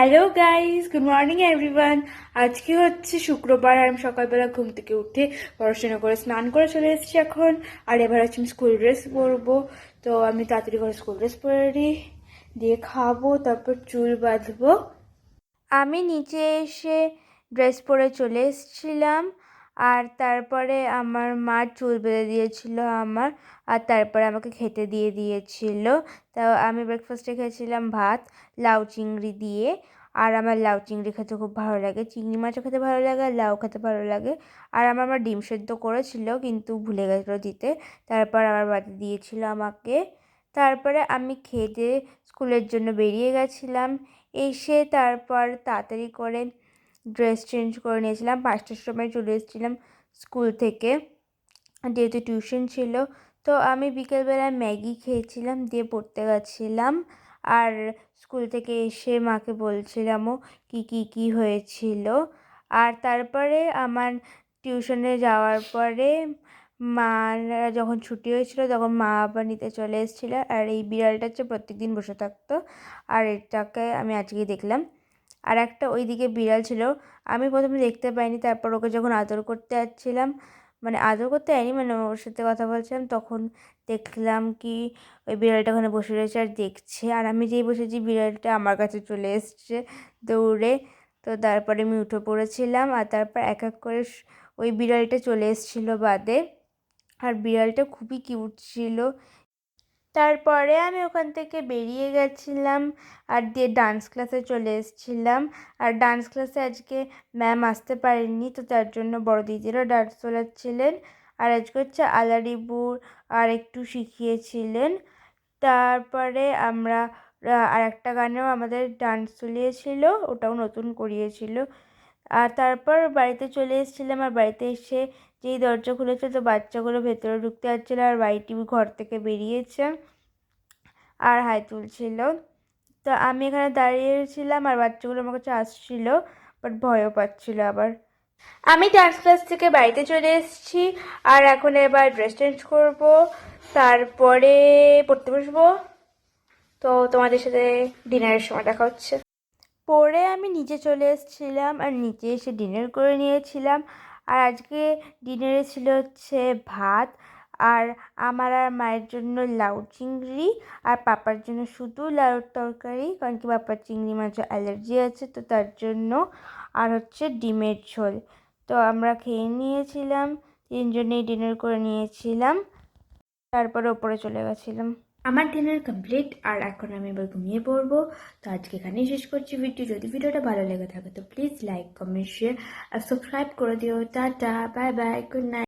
Hello guys good morning everyone আজকে হচ্ছে শুক্রবার আমি সকালবেলা ঘুম থেকে উঠে পড়াশোনা করে স্নান করে চলে এসেছি এখন। আর এবার হচ্ছে আমি স্কুল ড্রেস পরবো। তো আমি তাড়াতাড়ি করে স্কুল ড্রেস পরে দিয়ে খাব, তারপর চুল বাঁধবো। আমি নিচে এসে ড্রেস পরে চলে এসেছিলাম। আর তারপরে আমার মা চুল বেঁধে দিয়েছিল আমার, আর তারপরে আমাকে খেতে দিয়ে দিয়েছিল। তো আমি ব্রেকফাস্টে খেয়েছিলাম ভাত, লাউ চিংড়ি দিয়ে। আর আমার লাউ চিংড়ি খেতে খুব ভালো লাগে। চিংড়ি মাছও খেতে ভালো লাগে, আর লাউ খেতে ভালো লাগে। আর আমার মা ডিম সেদ্ধ করেছিল, কিন্তু ভুলে গেছিল দিতে। তারপর আমার বাড়িতে দিয়েছিল আমাকে। তারপরে আমি দিয়ে স্কুলের জন্য বেরিয়ে গেছিলাম। এসে তারপর তাড়াতাড়ি করে ড্রেস চেঞ্জ করে নিয়েছিলাম। পাঁচটার সময় চলে এসেছিলাম স্কুল থেকে। যেহেতু টিউশন ছিল, তো আমি বিকেলবেলায় ম্যাগি খেয়েছিলাম, দিয়ে পড়তে গেছিলাম। আর স্কুল থেকে এসে মাকে বলছিলামও কি কি কি হয়েছিল। আর তারপরে আমার টিউশনে যাওয়ার পরে মারা যখন ছুটি হয়েছিল, তখন মা আবার নিতে চলে এসেছিল। আর এই বিড়ালটা হচ্ছে প্রত্যেক দিন বসে থাকতো। আর এটাকে আমি আজকে দেখলাম। আর একটা ওইদিকে বিড়াল ছিল। আমি প্রথমে দেখতে পাইনি, তারপর ওকে যখন আদর করতে যাচ্ছিলাম মানে আদর করতে যাইনি মানে ওর সাথে কথা বলছিলাম, তখন দেখলাম কি ওই বিড়ালটা ওখানে বসে রয়েছে আর দেখছে। আর আমি যেই বসেছি, বিড়ালটা আমার কাছে চলে এসছে দৌড়ে। তো তারপরে আমি উঠে পড়েছিলাম, আর তারপর এক এক করে ওই বিড়ালটা চলে এসেছিল বাদে। আর বিড়ালটা খুবই কিউট ছিল তারপরে আমি ওখান থেকে বেরিয়ে গেছিলাম আর দিয়ে ডান্স ক্লাসে চলে এসেছিলাম। আর ডান্স ক্লাসে আজকে ম্যাম আসতে পারেননি, তো তার জন্য বড় দিদিরও ডান্স তোলাচ্ছিলেন আর আজকে হচ্ছে আলারিপুর আর একটু শিখিয়েছিলেন। তারপরে আমরা আর একটা গানেও আমাদের ডান্স তুলিয়েছিল ওটাও নতুন করিয়েছিল। আর তারপর বাড়িতে চলে এসেছিলাম আর বাড়িতে এসে যেই দরজা খুলেছে তো বাচ্চাগুলো ভেতরে ঢুকতে যাচ্ছিল আর বাড়িটি ঘর থেকে বেরিয়েছে আর হাই তুলছিল। তো আমি এখানে দাঁড়িয়েছিলাম আর বাচ্চাগুলো আমার কাছে আসছিল বাট ভয়ও পাচ্ছিল আবার। আমি ডান্স ক্লাস থেকে বাড়িতে চলে এসেছি আর এখন এবার ড্রেস চেঞ্জ করব, তারপরে পড়তে বসবো। তো তোমাদের সাথে ডিনারের সময় দেখা হচ্ছে। পরে আমি নিচে চলে এসেছিলাম আর নিচে এসে ডিনার করে নিয়েছিলাম। আর আজকে ডিনারে ছিল হচ্ছে ভাত আর আমার আর মায়ের জন্য লাউ চিংড়ি আর পাপার জন্য শুধু লাউর তরকারি, কারণ কি পাপার চিংড়ি মাছের অ্যালার্জি আছে তো তার জন্য। আর হচ্ছে ডিমের ঝোল। তো আমরা খেয়ে নিয়েছিলাম, তিনজনেই ডিনার করে নিয়েছিলাম। তারপরে ওপরে চলে গেছিলাম। আমার ডিনার কমপ্লিট আর এখন আমি এবার ঘুমিয়ে পড়ব। তো আজকে এখানেই শেষ করছি ভিডিও যদি ভিডিওটা ভালো লেগে থাকে, তো প্লিজ লাইক কমেন্ট শেয়ার আর সাবস্ক্রাইব করে দিও। Tata bye bye good night